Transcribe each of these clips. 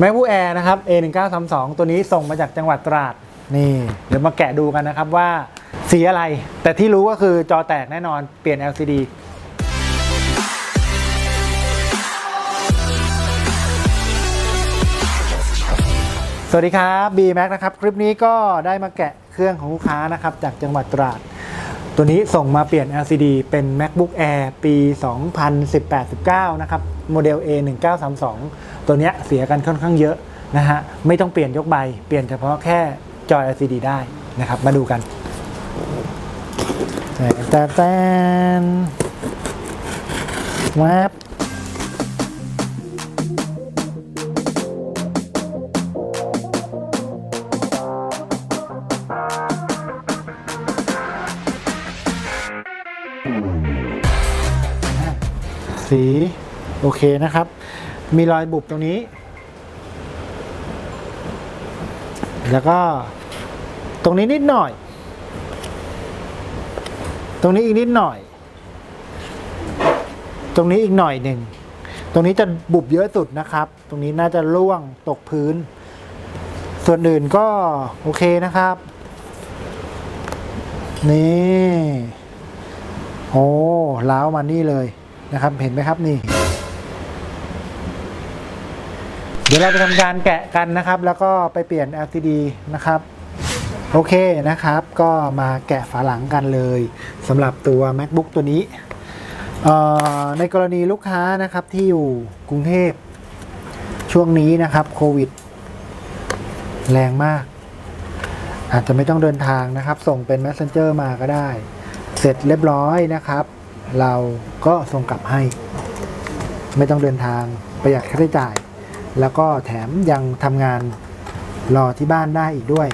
MacBook Air นะครับ A1932 ตัวนี้ส่งมาจากจังหวัดตราด นี่ เดี๋ยวมาแกะดูกันนะครับว่าสีอะไร แต่ที่รู้ก็คือจอแตกแน่นอนเปลี่ยน LCD สวัสดีครับ B Mac นะครับ คลิปนี้ก็ได้มาแกะเครื่องของลูกค้านะครับ จากจังหวัดตราด ตัวนี้ส่งมาเปลี่ยน LCD เป็น MacBook Air ปี 2018-19 นะครับ โมเดล A1932 ตัวเนี้ยเสียกันค่อนข้างเยอะนะฮะ ไม่ต้องเปลี่ยนยกใบ เปลี่ยนเฉพาะแค่จอ LCD ได้นะครับ มาดูกันแต่แต่แต่แวบ สีโอเคนะครับ มีรอยบุบตรงนี้ แล้วก็ตรงนี้นิดหน่อย ตรงนี้อีกนิดหน่อย ตรงนี้อีกหน่อยหนึ่ง ตรงนี้จะบุบเยอะสุดนะครับ ตรงนี้น่าจะร่วงตกพื้น ส่วนอื่นก็โอเคนะครับ นี่ โอ้ล้าวมานี่เลย นะครับเห็นไหมครับนี่ เดี๋ยวเราไปทำการแกะกันนะครับ แล้วก็ไปเปลี่ยน LCD นะครับโอเคนะครับ ก็มาแกะฝาหลังกันเลยสำหรับตัว MacBook ตัวนี้ ในกรณีลูกค้านะครับที่อยู่กรุงเทพช่วงนี้นะครับโควิด แรงมาก อาจจะไม่ต้องเดินทางนะครับ ส่งเป็น Messenger มาก็ได้ เสร็จเรียบร้อยนะครับ เราก็ส่งกลับให้ ไม่ต้องเดินทางประหยัดค่าใช้จ่าย แล้วก็แถมยังทำงานรอที่บ้านได้อีกด้วย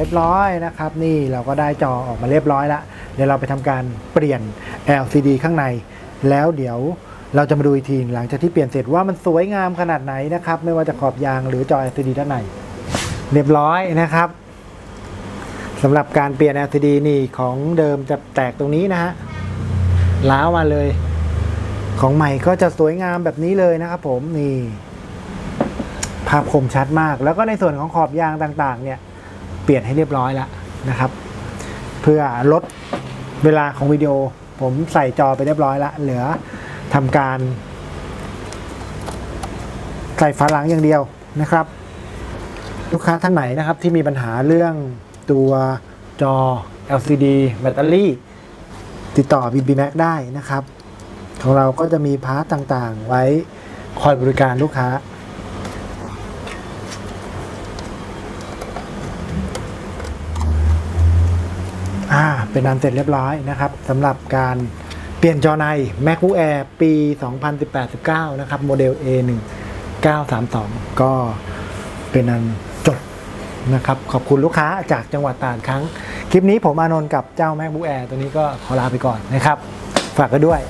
เรียบร้อยนะครับ นี่เราก็ได้จอออกมาเรียบร้อยล้วเดี๋ยวเราไปทำการเปลี่ยน LCD ข้างใน แล้วเดี๋ยวเราจะมาดูอีกทีหลังจากที่เปลี่ยนเสร็จว่ามันสวยงามขนาดไหนนะครับ ไม่ว่าจะขอบยางหรือจอ LCD ด้านในเรียบร้อยนะครับสำหรับการเปลี่ยน LCD นี่ของเดิมจะแตกตรงนี้นะฮะล้าวมาเลย ของใหม่ก็จะสวยงามแบบนี้เลยนะครับผมนี่ภาพคมชัดมาก แล้วก็ในส่วนของขอบยางต่างๆ เนี่ย ปลี่ยนให้เรียบร้อยแล้วนะครับ เพื่อลดเวลาของวิดีโอ ผมใส่จอไปเรียบร้อยแล้วเหลือทำการ ใส่ฝาหลังอย่างเดียวนะครับ ลูกค้าท่านไหนนะครับที่มีปัญหาเรื่องตัวจอ LCD แบตเตอรี่ ติดต่อ BBMac ได้นะครับ ของเราก็จะมีพาร์ทต่างๆ ไว้คอยบริการลูกค้า เป็นอันเสร็จเรียบร้อยนะครับสำหรับการเปลี่ยนจอใน MacBook Air ปี 2018-19 นะครับ โมเดล A1932 ก็เป็นอันจบนะครับ ขอบคุณลูกค้าจากจังหวัดตาดครั้ง คลิปนี้ผมอานนท์กับเจ้า MacBook Air ตัวนี้ก็ขอลาไปก่อนนะครับ ฝากกันด้วย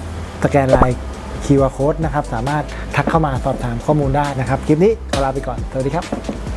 สแกนไลน์ QR Code นะครับ สามารถทักเข้ามาสอบถามข้อมูลได้นะครับ คลิปนี้ขอลาไปก่อน สวัสดีครับ